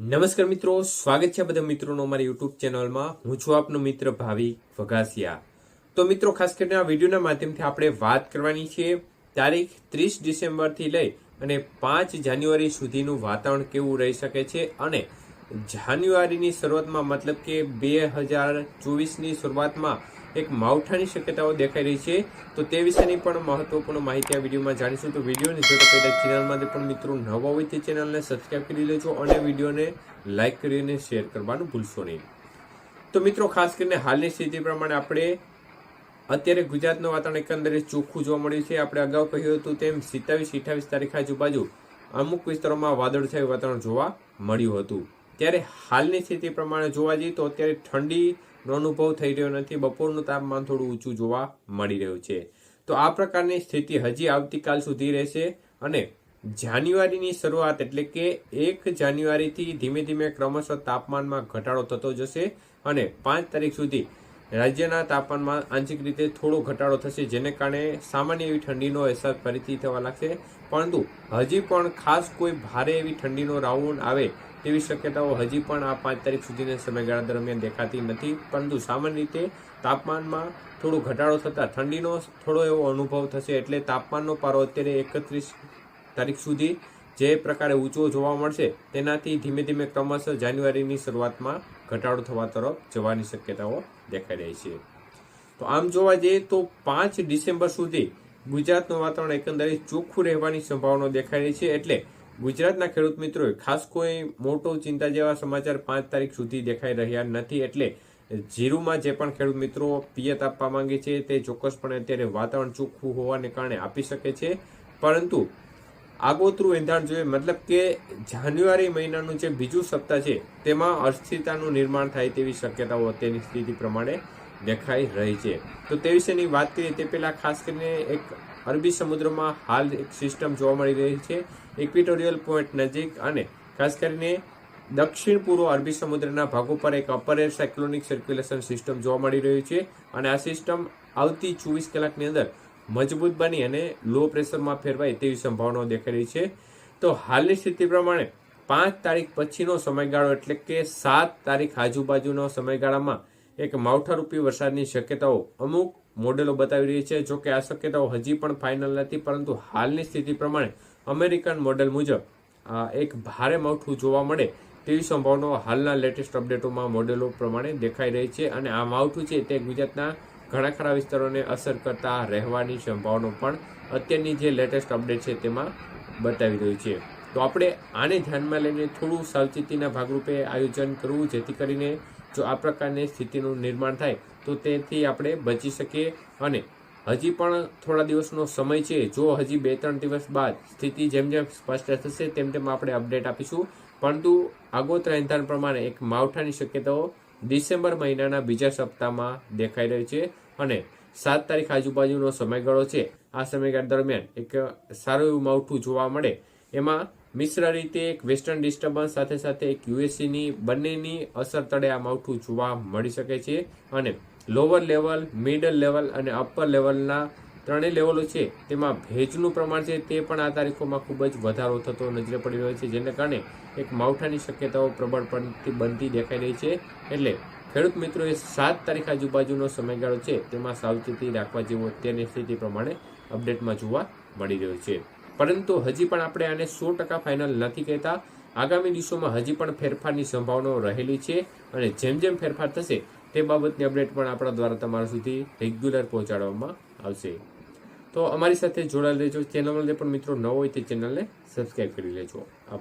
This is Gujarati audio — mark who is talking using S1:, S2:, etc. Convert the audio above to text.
S1: નમસ્કાર મિત્રો, સ્વાગત છે બધા મિત્રોનો અમારી યુટ્યુબ ચેનલમાં. હું છું આપનો મિત્ર ભાવિક વઘાસિયા. તો મિત્રો, ખાસ કરીને આ વિડીયોના માધ્યમથી આપણે વાત કરવાની છે તારીખ ત્રીસ ડિસેમ્બરથી લઈ અને પાંચ જાન્યુઆરી સુધીનું વાતાવરણ કેવું રહી શકે છે અને જાન્યુઆરીની શરૂઆતમાં મતલબ કે બે હજાર ચોવીસની શરૂઆતમાં એક માવઠાની શક્યતાઓ દેખાઈ રહી છે. તો તે વિશેની પણ મહત્વપૂર્ણ માહિતી આ વિડીયોમાં જાણીશું. તો વિડીયોની જો પહેલા ચેનલમાંથી પણ મિત્રો નવા હોય તે ચેનલને સબસ્ક્રાઈબ કરી લેજો અને વિડીયોને લાઇક કરીને શેર કરવાનું ભૂલશો નહીં. તો મિત્રો, ખાસ કરીને હાલની સ્થિતિ પ્રમાણે આપણે અત્યારે ગુજરાતનું વાતાવરણ એકંદરે ચોખ્ખું જોવા મળ્યું છે. આપણે અગાઉ કહ્યું હતું તેમ સિત્તાવીસ અઠાવીસ તારીખ આજુબાજુ અમુક વિસ્તારોમાં વાદળછાયું વાતાવરણ જોવા મળ્યું હતું. ત્યારે હાલની સ્થિતિ પ્રમાણે જોવા જઈએ તો અત્યારે ઠંડીનો અનુભવ થઈ રહ્યો નથી. બપોરનું તાપમાન થોડું ઊંચું જોવા મળી રહ્યું છે. તો આ પ્રકારની સ્થિતિ હજી આવતીકાલ સુધી રહેશે અને જાન્યુઆરીની શરૂઆત એટલે કે એક જાન્યુઆરીથી ધીમે ધીમે ક્રમશઃ તાપમાનમાં ઘટાડો થતો જશે અને પાંચ તારીખ સુધી રાજ્યના તાપમાનમાં આંશિક રીતે થોડો ઘટાડો થશે, જેને કારણે સામાન્ય એવી ઠંડીનો અહેસાસ ફરીથી થવા લાગશે. પરંતુ હજી પણ ખાસ કોઈ ભારે એવી ઠંડીનો રાઉન્ડ આવે તેવી શક્યતાઓ હજી પણ આ પાંચ તારીખ સુધીના સમયગાળા દરમિયાન દેખાતી નથી. પરંતુ સામાન્ય રીતે તાપમાનમાં થોડો ઘટાડો થતાં ઠંડીનો થોડો એવો અનુભવ થશે એટલે તાપમાનનો પારો અત્યારે એકત્રીસ તારીખ સુધી જે પ્રકારે ઊંચો જોવા મળશે, તેનાથી ધીમે ધીમે ક્રમશઃ જાન્યુઆરીની શરૂઆતમાં ઘટાડો થવા તરફ જવાની શક્યતાઓ દેખાઈ રહી છે. તો આમ જોવા જઈએ તો પાંચ ડિસેમ્બર સુધી ગુજરાતનું વાતાવરણ એકંદરે ચોખ્ખું રહેવાની સંભાવના દેખાઈ રહી છે એટલે ગુજરાતના ખેડૂત મિત્રોએ ખાસ કોઈ મોટો ચિંતા જેવા સમાચાર પાંચ તારીખ સુધી દેખાઈ રહ્યા નથી એટલે જીરુમાં જે પણ ખેડૂત મિત્રો પિયત આપવા માંગે છે તે ચોક્કસપણે અત્યારે વાતાવરણ ચોખ્ખું હોવાને કારણે આપી શકે છે. પરંતુ આગોતરું એંધાણ જોઈએ, મતલબ કે જાન્યુઆરી મહિનાનું જે બીજું સપ્તાહ છે, તેમાં અસ્થિરતાનું નિર્માણ થાય તેવી શક્યતાઓ અત્યારની સ્થિતિ પ્રમાણે દેખાઈ રહી છે. તો તે વિશેની વાત કરીએ, તે પહેલાં ખાસ કરીને એક અરબી સમુદ્રમાં હાલ એક સિસ્ટમ જોવા મળી રહી છે, ઇક્વિટોરિયલ પોઈન્ટ નજીક અને ખાસ કરીને દક્ષિણ પૂર્વ અરબી સમુદ્રના ભાગો પર એક upper air cyclonic circulation system જોવા મળી રહ્યું છે અને આ સિસ્ટમ આવતી ચોવીસ કલાકની અંદર મજબૂત બની અને લો પ્રેશરમાં ફેરવાય તેવી સંભાવનાઓ દેખાઈ રહી છે. તો હાલની સ્થિતિ પ્રમાણે પાંચ તારીખ પછીનો સમયગાળો એટલે કે સાત તારીખ આજુબાજુનો સમયગાળામાં એક માવઠારૂપી વરસાદની શક્યતાઓ અમુક મોડેલો બતાવી રહી છે. જો કે આ શક્યતાઓ હજી પણ ફાઇનલ નથી, પરંતુ હાલની સ્થિતિ પ્રમાણે અમેરિકન મોડેલ મુજબ એક ભારે માવઠું જોવા મળે તેવી સંભાવનાઓ હાલના લેટેસ્ટ અપડેટોમાં મોડેલો પ્રમાણે દેખાઈ રહી છે. અને આ માવઠું છે તે ગુજરાતના ઘણા ખરા વિસ્તારોને અસર કરતા રહેવાની સંભાવના પણ અત્યારની જે લેટેસ્ટ અપડેટ છે તેમાં બતાવી રહ્યું છે. તો આપણે આને ધ્યાનમાં લઈને થોડું સાવચેતીના ભાગરૂપે આયોજન કરવું, જેથી કરીને જો આ પ્રકારની સ્થિતિનું નિર્માણ થાય, તો તેથી આપણે બચી શકીએ અને હજી પણ થોડા દિવસનો સમય છે. જો હજી બે ત્રણ દિવસ બાદ સ્થિતિ જેમ જેમ સ્પષ્ટ થશે, તેમ તેમ આપણે અપડેટ આપીશું. પરંતુ આગોતરા એંધાણ પ્રમાણે એક માવઠાની શક્યતાઓ ડિસેમ્બર મહિનાના બીજા સપ્તાહમાં દેખાઈ રહ્યું છે અને સાત તારીખ આજુબાજુનો સમયગાળો છે. આ સમયગાળા દરમિયાન એક સારું એવું માવઠું જોવા મળે. એમાં મિશ્ર રીતે એક વેસ્ટર્ન ડિસ્ટર્બન્સ, સાથે સાથે એક યુએસસીની બંનેની અસર તળે આ માવઠું જોવા મળી શકે છે. અને લોવર લેવલ મિડલ લેવલ અને અપર લેવલના ત્રણેય લેવલો છે. તેમાં ભેજનું પ્રમાણ છે તે પણ આ તારીખોમાં ખૂબ જ વધારો થતો નજરે પડી રહ્યો છે, જેને કારણે એક માવઠાની શક્યતાઓ પ્રબળપણથી બનતી દેખાઈ રહી છે. એટલે ખેડૂત મિત્રોએ સાત તારીખ આજુબાજુનો સમયગાળો છે, તેમાં સાવચેતી રાખવા જેવો અત્યારની સ્થિતિ પ્રમાણે અપડેટમાં જોવા મળી રહ્યો છે. પરંતુ હજી પણ આપણે આને સો ટકા ફાઇનલ નથી કહેતા. આગામી દિવસોમાં હજી પણ ફેરફારની સંભાવનાઓ રહેલી છે અને જેમ જેમ ફેરફાર થશે તે બાબતની અપડેટ પણ આપણા દ્વારા તમારા સુધી રેગ્યુલર પહોંચાડવામાં આવશે. તો અમારી સાથે જોડાયેલ રહેજો. ચેનલને પણ મિત્રો ન હોય તે ચેનલને સબસ્ક્રાઈબ કરી લેજો. આભાર.